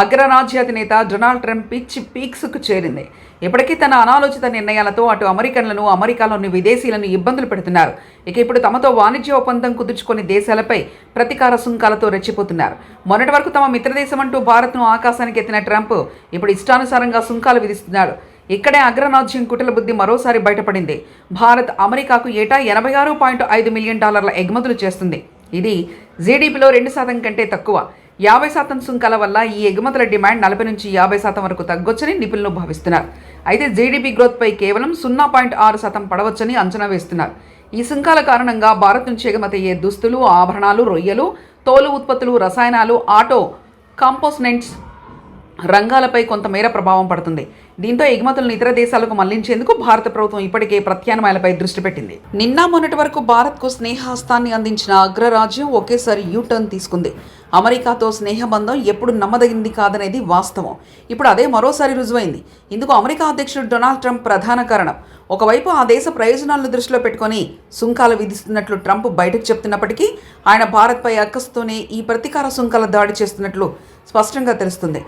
అగ్రరాజ్యాధినేత Donald Trump pitch పీక్స్కు చేరింది. ఇప్పటికీ తన అనాలోచిత నిర్ణయాలతో అటు అమెరికన్లను అమెరికాలోని విదేశీయులను ఇబ్బందులు పెడుతున్నారు. ఇక ఇప్పుడు తమతో వాణిజ్య ఒప్పందం కుదుర్చుకొని దేశాలపై ప్రతీకార సుంకాలతో రెచ్చిపోతున్నారు. మొన్నటి వరకు తమ మిత్రదేశం అంటూ భారత్ను ఆకాశానికి ఎత్తిన ట్రంప్ ఇప్పుడు ఇష్టానుసారంగా సుంకాలు విధిస్తున్నాడు. ఇక్కడే అగ్రరాజ్యం కుటల బుద్ధి మరోసారి బయటపడింది. భారత్ అమెరికాకు ఏటా ఎనభై ఆరు పాయింట్ ఐదు మిలియన్ డాలర్ల ఎగుమతులు చేస్తుంది. ఇది జీడీపీలో రెండు శాతం కంటే తక్కువ. యాభై శాతం సుంకాల వల్ల ఈ ఎగుమతుల డిమాండ్ నలభై నుంచి యాభై శాతం వరకు తగ్గొచ్చని నిపుణులు భావిస్తున్నారు. అయితే జీడీపీ గ్రోత్పై కేవలం సున్నా పాయింట్ ఆరు శాతం పడవచ్చని అంచనా వేస్తున్నారు. ఈ సుంకాల కారణంగా భారత్ నుంచి ఎగుమతయ్యే దుస్తులు ఆభరణాలు రొయ్యలు తోలు ఉత్పత్తులు రసాయనాలు ఆటో కాంపోస్నెంట్స్ రంగాలపై కొంతమేర ప్రభావం పడుతుంది. దీంతో ఎగుమతులను ఇతర దేశాలకు మళ్ళించేందుకు భారత ప్రభుత్వం ఇప్పటికే ప్రత్యామ్నాయాలపై దృష్టి పెట్టింది. నిన్న మొన్నటి వరకు భారత్కు స్నేహాస్తాన్ని అందించిన అగ్రరాజ్యం ఒకేసారి యూటర్న్ తీసుకుంది. అమెరికాతో స్నేహబంధం ఎప్పుడు నమ్మదగింది కాదనేది వాస్తవం. ఇప్పుడు అదే మరోసారి రుజువైంది. ఇందుకు అమెరికా అధ్యక్షుడు డొనాల్డ్ ట్రంప్ ప్రధాన కారణం. ఒకవైపు ఆ దేశ ప్రయోజనాలను దృష్టిలో పెట్టుకొని సుంకాలు విధిస్తున్నట్లు ట్రంప్ బయటకు చెప్తున్నప్పటికీ ఆయన భారత్పై అక్కస్తోనే ఈ ప్రతీకార సుంకాల దాడి చేస్తున్నట్లు స్పష్టంగా తెలుస్తుంది.